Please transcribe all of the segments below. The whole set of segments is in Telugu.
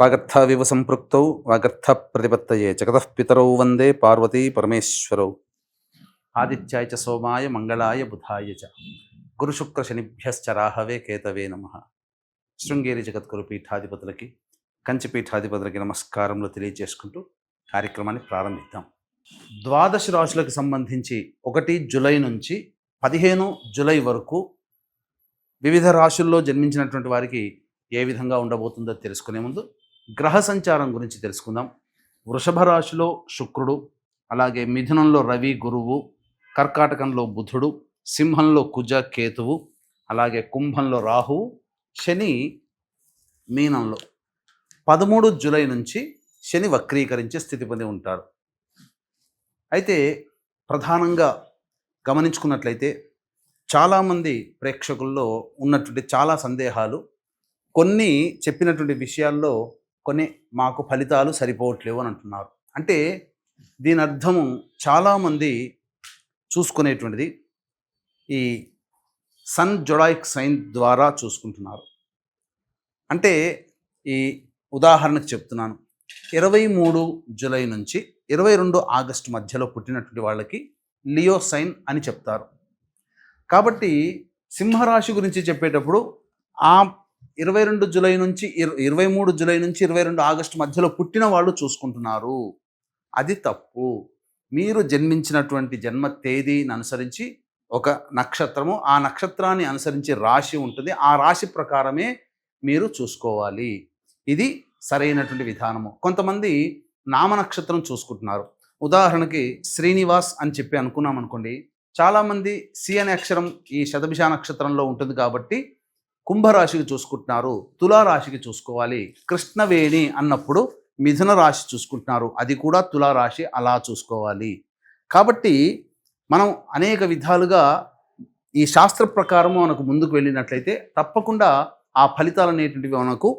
వాగర్థవివ సంపృక్తౌ వాగర్థ ప్రతిపత్తయే జగతః పితరౌ వందే పార్వతీ పరమేశ్వరౌ ఆదిత్యాయ చ సోమాయ మంగళాయ బుధాయ చ గురుశుక్ర శనిభ్యశ్చ రాహవే కేతవే నమ శృంగేరి జగద్గురు పీఠాధిపతులకి కంచి పీఠాధిపతులకి నమస్కారములు తెలియజేసుకుంటూ కార్యక్రమాన్ని ప్రారంభిద్దాం. ద్వాదశ రాశులకు సంబంధించి ఒకటి జులై నుంచి పదిహేను జులై వరకు వివిధ రాశుల్లో జన్మించినటువంటి వారికి ఏ విధంగా ఉండబోతుందో తెలుసుకునే ముందు గ్రహ సంచారం గురించి తెలుసుకుందాం. వృషభ రాశిలో శుక్రుడు అలాగే మిథునంలో రవి గురువు కర్కాటకంలో బుధుడు సింహంలో కుజ కేతువు అలాగే కుంభంలో రాహువు శని మీనంలో. పదమూడు జూలై నుంచి శని వక్రీకరించే స్థితి పొంది ఉంటాడు అయితే ప్రధానంగా గమనించుకున్నట్లయితే చాలామంది ప్రేక్షకుల్లో ఉన్నటువంటి చాలా సందేహాలు కొన్ని చెప్పినటువంటి విషయాల్లో కొన్ని మాకు ఫలితాలు సరిపోవట్లేవు అని అంటున్నారు. అంటే దీని అర్థము చాలామంది చూసుకునేటువంటిది ఈ సన్ జొడాయిక్ సైన్ ద్వారా చూసుకుంటున్నారు. అంటే ఈ ఉదాహరణకు చెప్తున్నాను. ఇరవై మూడు జూలై నుంచి ఇరవై రెండు ఆగస్టు మధ్యలో పుట్టినటువంటి వాళ్ళకి లియో సైన్ అని చెప్తారు. కాబట్టి సింహరాశి గురించి చెప్పేటప్పుడు ఆ ఇరవై రెండు జూలై నుంచి ఇరవై మూడు జూలై నుంచి ఇరవై రెండు ఆగస్టు మధ్యలో పుట్టిన వాళ్ళు చూసుకుంటున్నారు. అది తప్పు. మీరు జన్మించినటువంటి జన్మ తేదీని అనుసరించి ఒక నక్షత్రము ఆ నక్షత్రాన్ని అనుసరించి రాశి ఉంటుంది. ఆ రాశి ప్రకారమే మీరు చూసుకోవాలి. ఇది సరైనటువంటి విధానము. కొంతమంది నామ నక్షత్రం చూసుకుంటున్నారు. ఉదాహరణకి శ్రీనివాస్ అని చెప్పి అనుకున్నాం అనుకోండి చాలామంది సి అనే అక్షరం ఈ శతభిష నక్షత్రంలో ఉంటుంది కాబట్టి కుంభరాశికి చూసుకుంటున్నారు తులారాశికి చూసుకోవాలి. కృష్ణవేణి అన్నప్పుడు మిథున రాశి చూసుకుంటున్నారు. అది కూడా తులారాశి అలా చూసుకోవాలి. కాబట్టి మనం అనేక విధాలుగా ఈ శాస్త్ర ప్రకారము మనకు ముందుకు వెళ్ళినట్లయితే తప్పకుండా ఆ ఫలితాలు అనేటువంటివి మనకు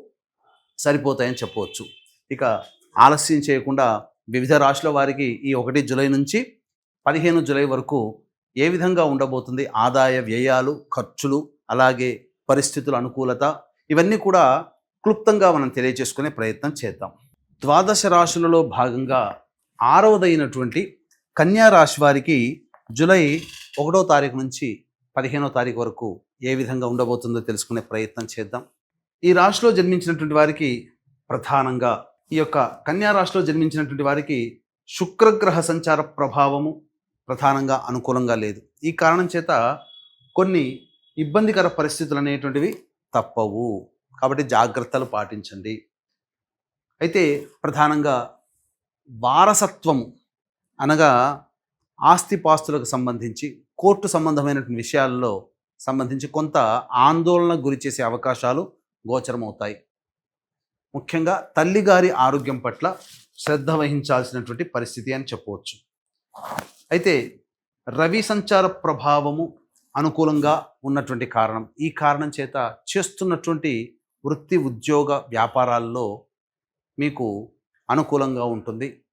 సరిపోతాయని చెప్పవచ్చు. ఇక ఆలస్యం చేయకుండా వివిధ రాశుల వారికి ఈ ఒకటి జూలై నుంచి పదిహేను జులై వరకు ఏ విధంగా ఉండబోతుంది? ఆదాయ వ్యయాలు ఖర్చులు అలాగే పరిస్థితుల అనుకూలత ఇవన్నీ కూడా క్లుప్తంగా మనం తెలియజేసుకునే ప్రయత్నం చేద్దాం. ద్వాదశ రాశులలో భాగంగా ఆరవదైనటువంటి కన్యా రాశి వారికి జూలై ఒకటో తారీఖు నుంచి పదిహేనో తారీఖు వరకు ఏ విధంగా ఉండబోతుందో తెలుసుకునే ప్రయత్నం చేద్దాం. ఈ రాశిలో జన్మించినటువంటి వారికి ప్రధానంగా ఈ యొక్క కన్యా రాశిలో జన్మించినటువంటి వారికి శుక్రగ్రహ సంచార ప్రభావము ప్రధానంగా అనుకూలంగా లేదు. ఈ కారణం చేత కొన్ని ఇబ్బందికర పరిస్థితులు అనేటువంటివి తప్పవు. కాబట్టి జాగ్రత్తలు పాటించండి. అయితే ప్రధానంగా వారసత్వము అనగా ఆస్తిపాస్తులకు సంబంధించి కోర్టు సంబంధమైనటువంటి విషయాల్లో సంబంధించి కొంత ఆందోళన గురి చేసే అవకాశాలు గోచరమవుతాయి. ముఖ్యంగా తల్లిగారి ఆరోగ్యం పట్ల శ్రద్ధ వహించాల్సినటువంటి పరిస్థితి అని చెప్పవచ్చు. అయితే రవి సంచార ప్రభావము అనుకూలంగా ఉన్నటువంటి కారణం. ఈ కారణం చేత చేస్తున్నటువంటి వృత్తి ఉద్యోగ వ్యాపారాల్లో మీకు అనుకూలంగా ఉంటుంది.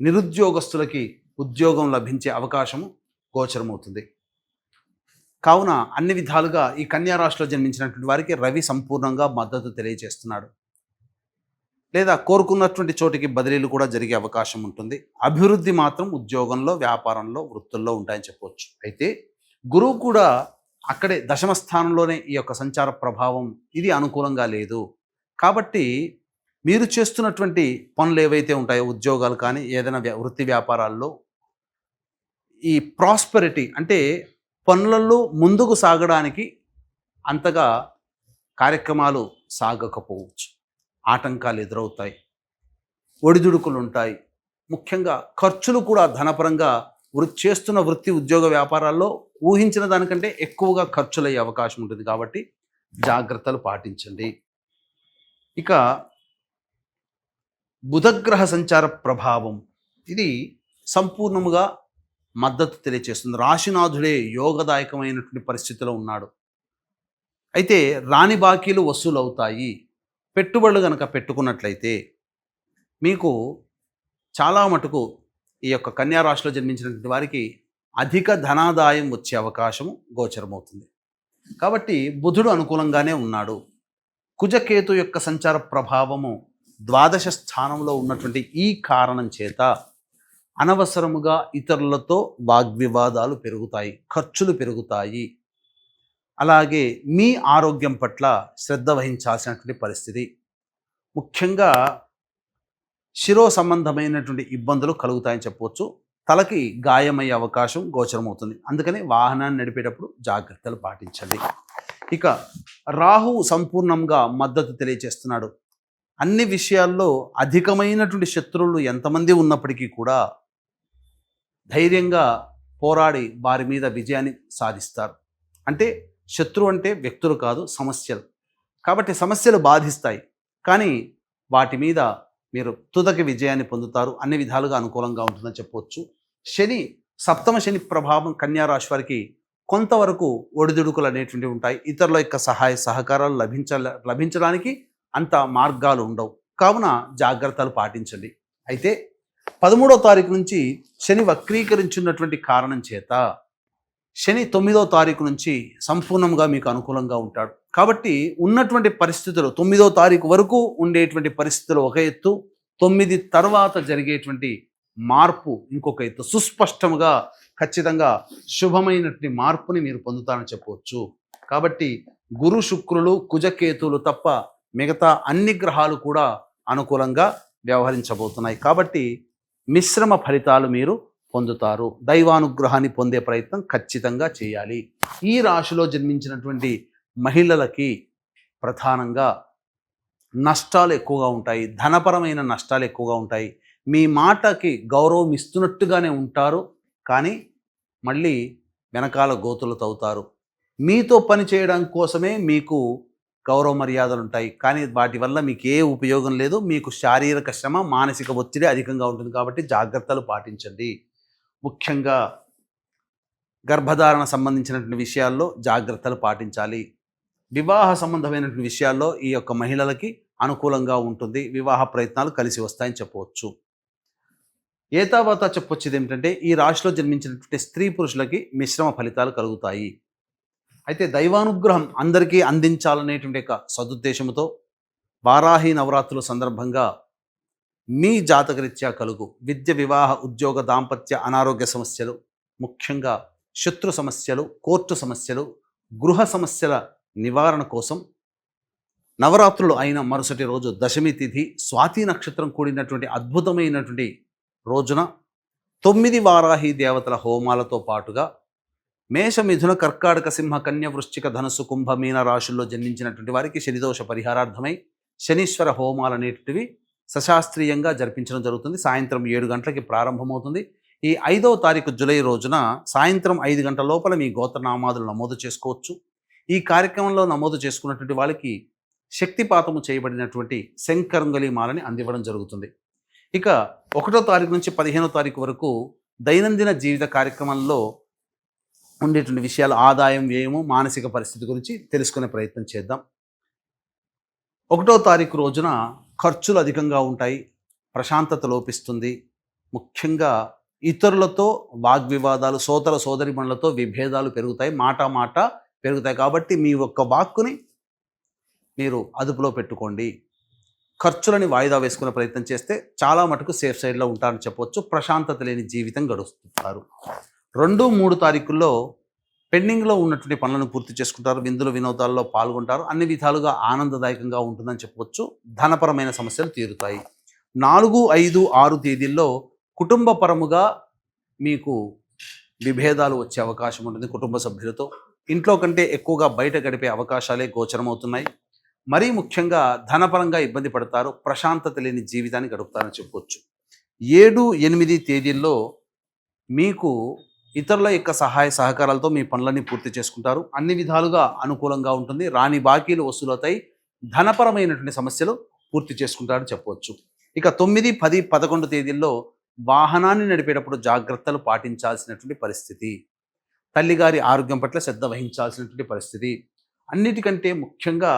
నిరుద్యోగస్తులకి ఉద్యోగం లభించే అవకాశము గోచరమవుతుంది. కావున అన్ని విధాలుగా ఈ కన్యారాశిలో జన్మించినటువంటి వారికి రవి సంపూర్ణంగా మద్దతు తెలియజేస్తున్నాడు. లేదా కోరుకున్నటువంటి చోటికి బదిలీలు కూడా జరిగే అవకాశం ఉంటుంది. అభివృద్ధి మాత్రం ఉద్యోగంలో వ్యాపారంలో వృత్తుల్లో ఉంటాయని చెప్పవచ్చు అయితే గురువు కూడా అక్కడే దశమ స్థానంలోనే ఈ యొక్క సంచార ప్రభావం ఇది అనుకూలంగా లేదు. కాబట్టి మీరు చేస్తున్నటువంటి పనులు ఏవైతే ఉంటాయో ఉద్యోగాలు కానీ ఏదైనా వ్యా- వృత్తి వ్యాపారాల్లో ఈ ప్రాస్పెరిటీ అంటే పనులలో ముందుకు సాగడానికి అంతగా కార్యక్రమాలు సాగకపోవచ్చు. ఆటంకాలు ఎదురవుతాయి. ఒడిదుడుకులు ఉంటాయి. ముఖ్యంగా ఖర్చులు కూడా ధనపరంగా వృత్తి చేస్తున్న వృత్తి ఉద్యోగ వ్యాపారాల్లో ఊహించిన దానికంటే ఎక్కువగా ఖర్చులయ్యే అవకాశం ఉంటుంది కాబట్టి జాగ్రత్తలు పాటించండి. ఇక బుధగ్రహ సంచార ప్రభావం. ఇది సంపూర్ణముగా మద్దతు తెలియచేస్తుంది. రాశినాథుడే యోగదాయకమైనటువంటి పరిస్థితిలో ఉన్నాడు. అయితే రాని బాకీలు వసూలు అవుతాయి పెట్టుబడులు కనుక పెట్టుకున్నట్లయితే మీకు చాలా మటుకు ఈ యొక్క కన్యా రాశిలో జన్మించినటువంటి వారికి అధిక ధనాదాయం వచ్చే అవకాశం గోచరమవుతుంది. కాబట్టి బుధుడు అనుకూలంగానే ఉన్నాడు. కుజకేతు యొక్క సంచార ప్రభావము ద్వాదశ స్థానంలో ఉన్నటువంటి ఈ కారణం చేత అనవసరముగా ఇతరులతో వాగ్వివాదాలు పెరుగుతాయి ఖర్చులు పెరుగుతాయి. అలాగే మీ ఆరోగ్యం పట్ల శ్రద్ధ వహించాల్సినటువంటి పరిస్థితి. ముఖ్యంగా శిరో సంబంధమైనటువంటి ఇబ్బందులు కలుగుతాయని చెప్పవచ్చు. తలకి గాయమయ్యే అవకాశం గోచరమవుతుంది. అందుకని వాహనాన్ని నడిపేటప్పుడు జాగ్రత్తలు పాటించండి. ఇక రాహు సంపూర్ణంగా మద్దతు తెలియజేస్తున్నాడు. అన్ని విషయాల్లో అధికమైనటువంటి శత్రువులు ఎంతమంది ఉన్నప్పటికీ కూడా ధైర్యంగా పోరాడి వారి మీద విజయాన్ని సాధిస్తారు. అంటే శత్రువు అంటే వ్యక్తులు కాదు సమస్యలు. కాబట్టి సమస్యలు బాధిస్తాయి. కానీ వాటి మీద మీరు తుదకి విజయాన్ని పొందుతారు. అన్ని విధాలుగా అనుకూలంగా ఉంటుందని చెప్పవచ్చు శని సప్తమ శని ప్రభావం కన్యారాశి వారికి కొంతవరకు ఒడిదుడుకులు అనేటువంటివి ఉంటాయి. ఇతరుల యొక్క సహాయ సహకారాలు లభించ లభించడానికి అంత మార్గాలు ఉండవు. కావున జాగ్రత్తలు పాటించండి. అయితే పదమూడో తారీఖు నుంచి శని వక్రీకరించున్నటువంటి కారణం చేత శని తొమ్మిదో తారీఖు నుంచి సంపూర్ణంగా మీకు అనుకూలంగా ఉంటాడు. కాబట్టి ఉన్నటువంటి పరిస్థితులు తొమ్మిదో తారీఖు వరకు ఉండేటువంటి పరిస్థితులు ఒక ఎత్తు తొమ్మిది తర్వాత జరిగేటువంటి మార్పు ఇంకొక ఎత్తు. సుస్పష్టముగా ఖచ్చితంగా శుభమైనటువంటి మార్పుని మీరు పొందుతారని చెప్పవచ్చు. కాబట్టి గురు శుక్రులు కుజకేతులు తప్ప మిగతా అన్ని గ్రహాలు కూడా అనుకూలంగా వ్యవహరించబోతున్నాయి. కాబట్టి మిశ్రమ ఫలితాలు మీరు పొందుతారు. దైవానుగ్రహాన్ని పొందే ప్రయత్నం ఖచ్చితంగా చేయాలి. ఈ రాశిలో జన్మించినటువంటి మహిళలకి ప్రధానంగా నష్టాలు ఎక్కువగా ఉంటాయి ధనపరమైన నష్టాలు ఎక్కువగా ఉంటాయి. మీ మాటకి గౌరవం ఇస్తున్నట్టుగానే ఉంటారు కానీ మళ్ళీ వెనకాల గోతులు తవ్వుతారు. మీతో పని చేయడం కోసమే మీకు గౌరవ మర్యాదలు ఉంటాయి కానీ వాటి వల్ల మీకు ఏ ఉపయోగం లేదు. మీకు శారీరక శ్రమ మానసిక ఒత్తిడి అధికంగా ఉంటుంది కాబట్టి జాగ్రత్తలు పాటించండి. ముఖ్యంగా గర్భధారణ సంబంధించినటువంటి విషయాల్లో జాగ్రత్తలు పాటించాలి. వివాహ సంబంధమైనటువంటి విషయాల్లో ఈ యొక్క మహిళలకి అనుకూలంగా ఉంటుంది. వివాహ ప్రయత్నాలు కలిసి వస్తాయని చెప్పవచ్చు. ఏతావాత చెప్పొచ్చేది ఏమిటంటే ఈ రాశిలో జన్మించినటువంటి స్త్రీ పురుషులకి మిశ్రమ ఫలితాలు కలుగుతాయి. అయితే దైవానుగ్రహం అందరికీ అందించాలనేటువంటి యొక్క సదుద్దేశంతో వారాహి నవరాత్రుల సందర్భంగా మీ జాతకరీత్యా కలుగు విద్య వివాహ ఉద్యోగ దాంపత్య అనారోగ్య సమస్యలు ముఖ్యంగా శత్రు సమస్యలు కోర్టు సమస్యలు గృహ సమస్యల నివారణ కోసం నవరాత్రులు అయిన మరుసటి రోజు దశమి తిథి స్వాతి నక్షత్రం కూడినటువంటి అద్భుతమైనటువంటి రోజున తొమ్మిది వారాహి దేవతల హోమాలతో పాటుగా మేష మిథున కర్కాటక సింహ కన్య వృశ్చిక ధనుసు కుంభ మీన రాశుల్లో జన్మించినటువంటి వారికి శనిదోష పరిహారార్థమై శనీశ్వర హోమాలు అనేటివి సశాస్త్రీయంగా జరిపించడం జరుగుతుంది. సాయంత్రం ఏడు గంటలకి ప్రారంభమవుతుంది. ఈ ఐదవ తారీఖు జూలై రోజున సాయంత్రం ఐదు గంటల లోపల మీ గోత్రనామాదులు నమోదు చేసుకోవచ్చు. ఈ కార్యక్రమంలో నమోదు చేసుకున్నటువంటి వాళ్ళకి శక్తిపాతము చేయబడినటువంటి శంకరంగలి మాలని అందివ్వడం జరుగుతుంది. ఇక ఒకటో తారీఖు నుంచి పదిహేనో తారీఖు వరకు దైనందిన జీవిత కార్యక్రమంలో ఉండేటువంటి విషయాలు ఆదాయం వ్యయము మానసిక పరిస్థితి గురించి తెలుసుకునే ప్రయత్నం చేద్దాం. ఒకటో తారీఖు రోజున ఖర్చులు అధికంగా ఉంటాయి ప్రశాంతత లోపిస్తుంది. ముఖ్యంగా ఇతరులతో వాగ్వివాదాలు సోదర సోదరిమణులతో విభేదాలు పెరుగుతాయి. మాట మాట పెరుగుతాయి కాబట్టి మీ ఒక్క వాక్కుని మీరు అదుపులో పెట్టుకోండి. ఖర్చులని వాయిదా వేసుకునే ప్రయత్నం చేస్తే చాలా మటుకు సేఫ్ సైడ్లో ఉంటారని చెప్పవచ్చు ప్రశాంతత లేని జీవితం గడుస్తుంటారు రెండు మూడు తారీఖుల్లో పెండింగ్లో ఉన్నటువంటి పనులను పూర్తి చేసుకుంటారు. విందుల వినోదాల్లో పాల్గొంటారు. అన్ని విధాలుగా ఆనందదాయకంగా ఉంటుందని చెప్పవచ్చు ధనపరమైన సమస్యలు తీరుతాయి. నాలుగు ఐదు ఆరు తేదీల్లో కుటుంబపరముగా మీకు విభేదాలు వచ్చే అవకాశం ఉంటుంది. కుటుంబ సభ్యులతో ఇంట్లో కంటే ఎక్కువగా బయట గడిపే అవకాశాలే గోచరమవుతున్నాయి. మరీ ముఖ్యంగా ధనపరంగా ఇబ్బంది పడతారు ప్రశాంతత లేని జీవితాన్ని గడుపుతారని చెప్పవచ్చు ఏడు ఎనిమిది తేదీల్లో మీకు ఇతరుల యొక్క సహాయ సహకారాలతో మీ పనులన్నీ పూర్తి చేసుకుంటారు. అన్ని విధాలుగా అనుకూలంగా ఉంటుంది. రాని బాకీలు వసూలవుతాయి. ధనపరమైనటువంటి సమస్యలు పూర్తి చేసుకుంటారని చెప్పవచ్చు ఇక తొమ్మిది పది పదకొండు తేదీల్లో వాహనాన్ని నడిపేటప్పుడు జాగ్రత్తలు పాటించాల్సినటువంటి పరిస్థితి. తల్లిగారి ఆరోగ్యం పట్ల శ్రద్ధ వహించాల్సినటువంటి పరిస్థితి. అన్నిటికంటే ముఖ్యంగా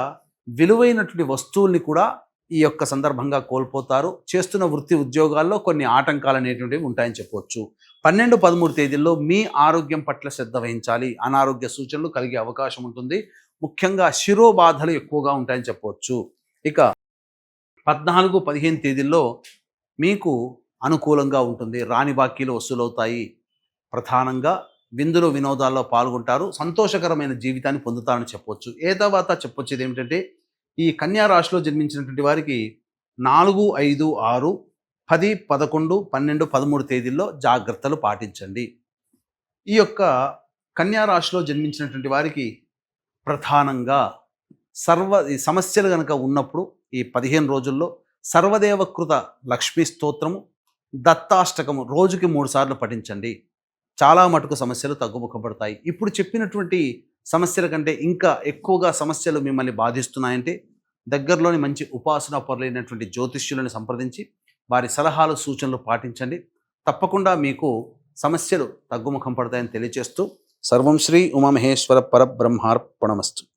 విలువైనటువంటి వస్తువుల్ని కూడా ఈ యొక్క సందర్భంగా కోల్పోతారు. చేస్తున్న వృత్తి ఉద్యోగాల్లో కొన్ని ఆటంకాలు అనేటువంటివి ఉంటాయని చెప్పవచ్చు పన్నెండు పదమూడు తేదీల్లో మీ ఆరోగ్యం పట్ల శ్రద్ధ వహించాలి. అనారోగ్య సూచనలు కలిగే అవకాశం ఉంటుంది. ముఖ్యంగా శిరోబాధలు ఎక్కువగా ఉంటాయని చెప్పవచ్చు ఇక పద్నాలుగు పదిహేను తేదీల్లో మీకు అనుకూలంగా ఉంటుంది. రాణి బాకీలు వసూలవుతాయి. ప్రధానంగా విందులు వినోదాల్లో పాల్గొంటారు సంతోషకరమైన జీవితాన్ని పొందుతారని చెప్పొచ్చు. ఏ తర్వాత చెప్పొచ్చేది ఏమిటంటే ఈ కన్యా రాశిలో జన్మించినటువంటి వారికి నాలుగు ఐదు ఆరు పది పదకొండు పన్నెండు పదమూడు తేదీల్లో జాగ్రత్తలు పాటించండి. ఈ యొక్క కన్యా రాశిలో జన్మించినటువంటి వారికి ప్రధానంగా సర్వ సమస్యలు కనుక ఉన్నప్పుడు ఈ పదిహేను రోజుల్లో సర్వదేవకృత లక్ష్మీ స్తోత్రము దత్తాష్టకము రోజుకి మూడు సార్లు పఠించండి. చాలా మటుకు సమస్యలు తగ్గుముఖపడతాయి. ఇప్పుడు చెప్పినటువంటి సమస్యల కంటే ఇంకా ఎక్కువగా సమస్యలు మిమ్మల్ని బాధిస్తున్నాయంటే దగ్గరలోని మంచి ఉపాసన పొరలైనటువంటి జ్యోతిష్యులను సంప్రదించి వారి సలహాలు సూచనలు పాటించండి. తప్పకుండా మీకు సమస్యలు తగ్గుముఖం పడతాయని తెలియజేస్తూ సర్వం శ్రీ ఉమామహేశ్వర పరబ్రహ్మార్పణమస్తు.